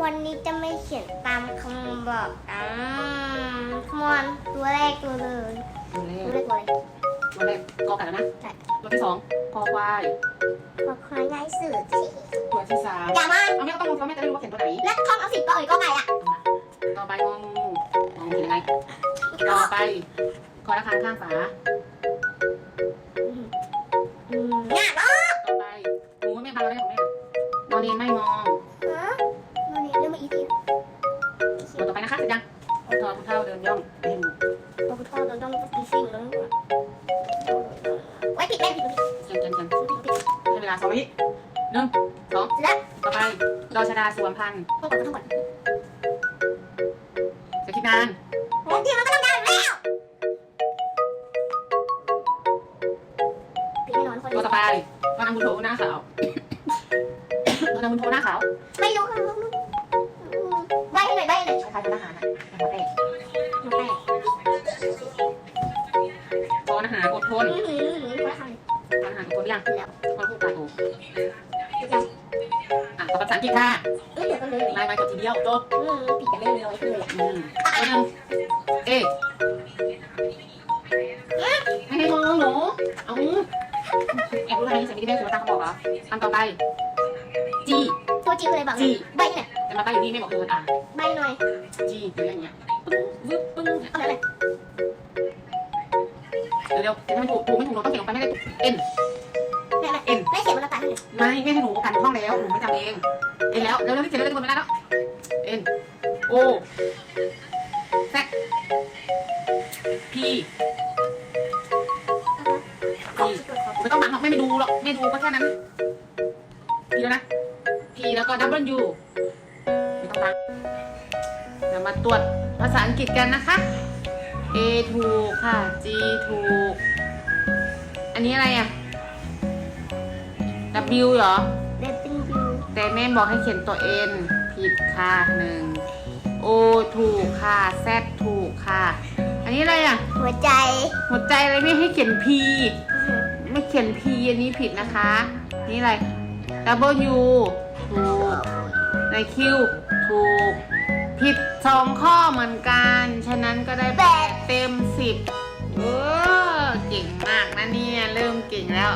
วันนี้จะไม่เขียนตามคำบอกอ่าขมอนตัวแรกตัวเลยตัวแรตัวกแรกตัวอะไรตัวแรกกอไก่แล้วนะใช่ตัวที่สองคอควาย ขอคอยง่ายสื่อสิตัวที่สามอย่ามาเอาแม่ก็ต้องรู้เพราะแม่จะได้รู้ว่าเขียนตัวไหน แล้วท่องเอาสิบก็เอ่ยก็ไงอะต่อไปงองูงองูเขียนยังไง ต่อไปคอระฆังข้างฝา อืมง่ายเนาะต่อไปหนูแม่พาเราได้ของแม่นอนเรียนไม่มอ ไปนะคะเสร็จยังคุณทอคุณเท่าเดินย่องไปให้หนูตัวคุณพ่อต้องต้องดีซิ่งต้องไว้ปิดแม่ปิดปิดเขียนเขียนเขียนปิดปิดให้เวลาสองวิหนึ่งสองแล้วต่อไปดอชดาสวมพันธุ์ต้องกดต้องกดจะคิดนานโอ้ยมันก็ต้องได้แล้วปิดแน่นอนคนตัวต่อไปตอนนางบุญโทหน้าขาวตอนนางบุญโทหน้าขาวไม่รู้ค่ะใบ อาหารนะหัวแตกมาแป้งตอนอาหารอดทนอืมอืมอืมคนละคำตอนอาหารอดทนยังแล้วคนพูดปลาถูกอะต่อภาษาอังกฤษค่ะเอ้ยเดี๋ยวก็เลยไม่ไม่กดทีเดียวจบอืมปิดกันเรื่อยเลยอะอืมตัวนึงเอไม่ให้มองหนูเอาแอบรู้อะไรใส่ไม่ได้แม่สุรตาเขาบอกเหรอคำต่อไปจีตัวจริงเลยบอกใบให้หน่ยแต่มาใต้อยู่นี่ไม่บอกคืออ่านใบหน่อย จีอะไรเงี้ยปึ้งวึบปึ้งเอาอะไรเดี๋ยวเดี๋ยวถ้ามันถูกถูกไม่ถูกเราต้องเขียนลงไปไม่ได้เอ็นแม่แม่เอ็นแม่เขียนบนหน้าตาให้หน่อยไม่ไม่ให้หนูกันห้องแล้วหนูไม่จำเองเอ็นแล้วเร็วเร็วที่เขียนเร็วจะหมดเวลาแล้วเอ็นโอแซกพีไม่ต้องหมักหรอกไม่ไปดูหรอกไม่ดูก็แค่นั้นพีแล้วนะพีแล้วก็ดับเบิลยูไม่ต้องฟัง เดี๋ยวมาตรวจภาษาอังกฤษกันนะคะ A ถูกค่ะ G ถูก อันนี้อะไรอะ W เหรอเดบเป็นวิวแต่แม่บอกให้เขียนตัว N ผิดค่ะหนึ่ง O ถูกค่ะ Z ถูกค่ะ อันนี้อะไรอะ หัวใจ หัวใจอะไรไม่ให้เขียน P ไม่เขียน P อันนี้ผิดนะคะ นี่อะไร W ถูกใน Q ถูก ผิดสองข้อเหมือนกัน ฉะนั้นก็ได้แปดเต็มสิบเออเก่งมากนะเนี่ย เริ่มเก่งแล้ว